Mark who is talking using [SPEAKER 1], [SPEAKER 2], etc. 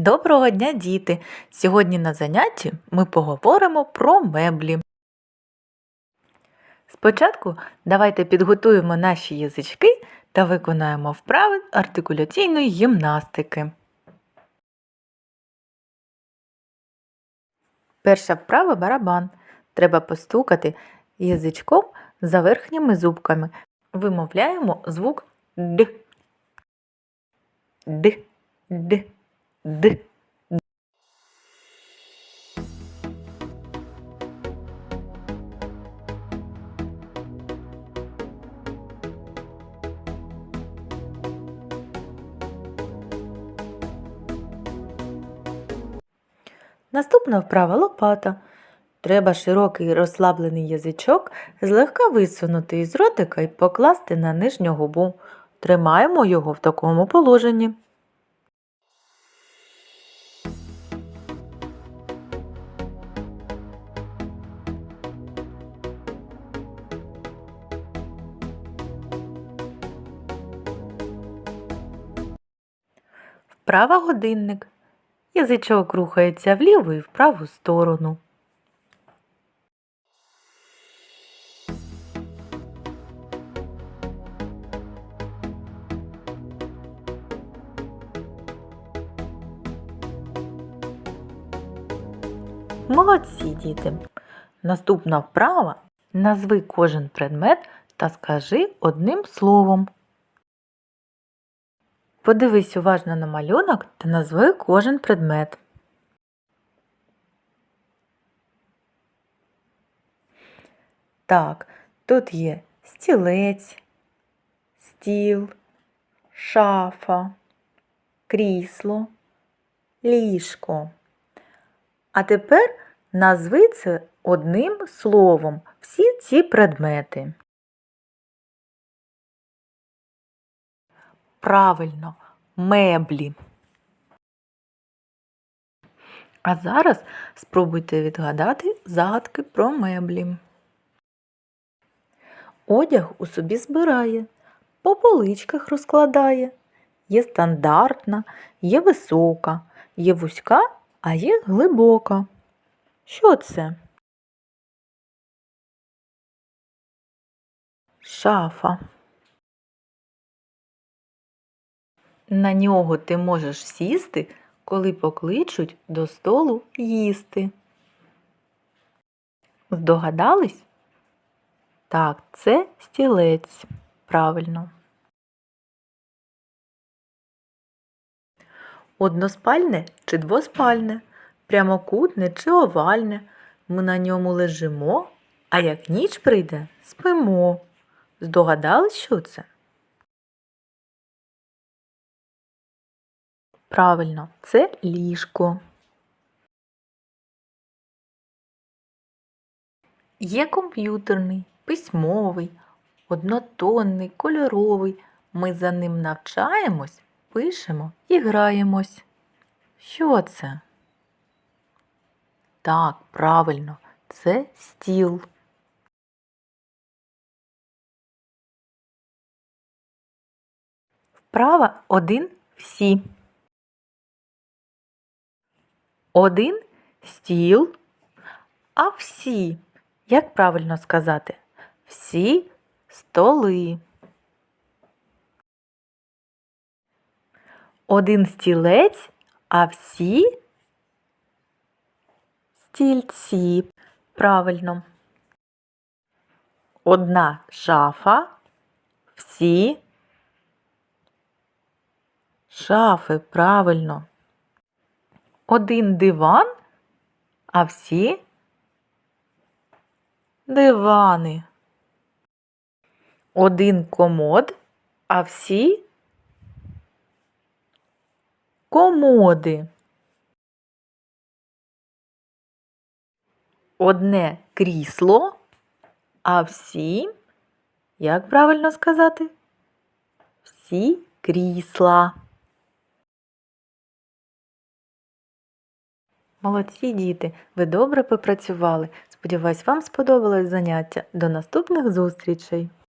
[SPEAKER 1] Доброго дня, діти! Сьогодні на занятті ми поговоримо про меблі. Спочатку давайте підготуємо наші язички та виконаємо вправи артикуляційної гімнастики. Перша вправа барабан. Треба постукати язичком за верхніми зубками. Вимовляємо звук Д. Д. Д. Д. Наступна вправа лопата. Треба широкий розслаблений язичок злегка висунути із ротика і покласти на нижню губу. Тримаємо його в такому положенні. Вправа годинник. Язичок рухається вліву і в праву сторону. Молодці, діти. Наступна вправа. Назви кожен предмет та скажи одним словом. Подивись уважно на малюнок та назви кожен предмет. Так, тут є стілець, стіл, шафа, крісло, ліжко. А тепер назви це одним словом всі ці предмети. Правильно, меблі. А зараз спробуйте відгадати загадки про меблі. Одяг у собі збирає, по поличках розкладає. Є стандартна, є висока, є вузька, а є глибока. Що це? Шафа. На нього ти можеш сісти, коли покличуть до столу їсти. Здогадались? Так, це стілець. Правильно. Односпальне чи двоспальне, прямокутне чи овальне. Ми на ньому лежимо, а як ніч прийде, спимо. Здогадались, що це? Правильно, це ліжко. Є комп'ютерний, письмовий, однотонний, кольоровий. Ми за ним навчаємось, пишемо і граємось. Що це? Так, правильно, це стіл. Вправа один всі. Один стіл, а всі. Як правильно сказати? Всі столи. Один стілець, а всі стільці. Правильно. Одна шафа, всі шафи. Правильно. Один диван, а всі дивани. Один комод, а всі комоди. Одне крісло, а всі, як правильно сказати? Всі крісла. Молодці діти, ви добре попрацювали. Сподіваюсь, вам сподобалось заняття. До наступних зустрічей!